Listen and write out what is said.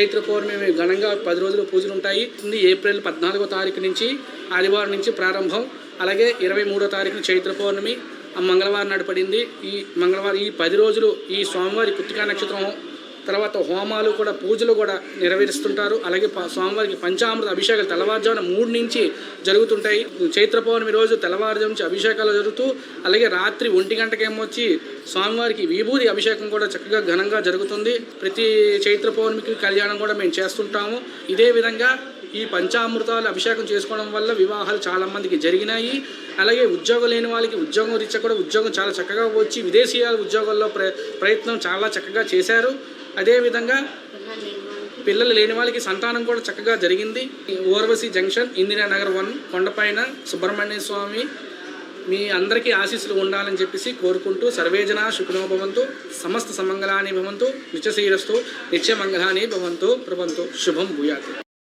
చైత్ర పౌర్ణమి ఘనంగా పది రోజులు పూజలు ఉంటాయి. ఏప్రిల్ పద్నాలుగో తారీఖు నుంచి ఆదివారం నుంచి ప్రారంభం. అలాగే ఇరవై మూడో తారీఖున చైత్ర పౌర్ణమి. ఆ మంగళవారం నాడు పడింది. ఈ మంగళవారం ఈ పది రోజులు ఈ స్వామివారి కృతికా నక్షత్రం తర్వాత హోమాలు కూడా పూజలు కూడా నెరవేరుస్తుంటారు. అలాగే స్వామివారికి పంచామృత అభిషేకాలు తెల్లవారుజామున మూడు నుంచి జరుగుతుంటాయి. చైత్ర పౌర్ణమి రోజు తెల్లవారుజాము నుంచి అభిషేకాలు జరుగుతూ అలాగే రాత్రి ఒంటి గంటకేమొచ్చి స్వామివారికి విభూతి అభిషేకం కూడా చక్కగా ఘనంగా జరుగుతుంది. ప్రతి చైత్ర పౌర్ణమికి కళ్యాణం కూడా మేము చేస్తుంటాము. ఇదే విధంగా ఈ పంచామృతాలు అభిషేకం చేసుకోవడం వల్ల వివాహాలు చాలా మందికి జరిగినాయి. అలాగే ఉద్యోగం లేని వాళ్ళకి ఉద్యోగం రీత్యా కూడా ఉద్యోగం చాలా చక్కగా వచ్చి విదేశీయాల ఉద్యోగాల్లో ప్ర ప్రయత్నం చాలా చక్కగా చేశారు. అదేవిధంగా పిల్లలు లేని వాళ్ళకి సంతానం కూడా చక్కగా జరిగింది. ఓర్వశి జంక్షన్ ఇందిరానగర్ వన్ కొండపైన సుబ్రహ్మణ్య స్వామి మీ అందరికీ ఆశీస్సులు ఉండాలని చెప్పేసి కోరుకుంటూ సర్వేజన శుకునో భవంతు సమస్త సమంగళాని భవంతు నిత్యశీరస్తు నిత్యమంగళాని భవంతు ప్రభంతు శుభం భూయాత్.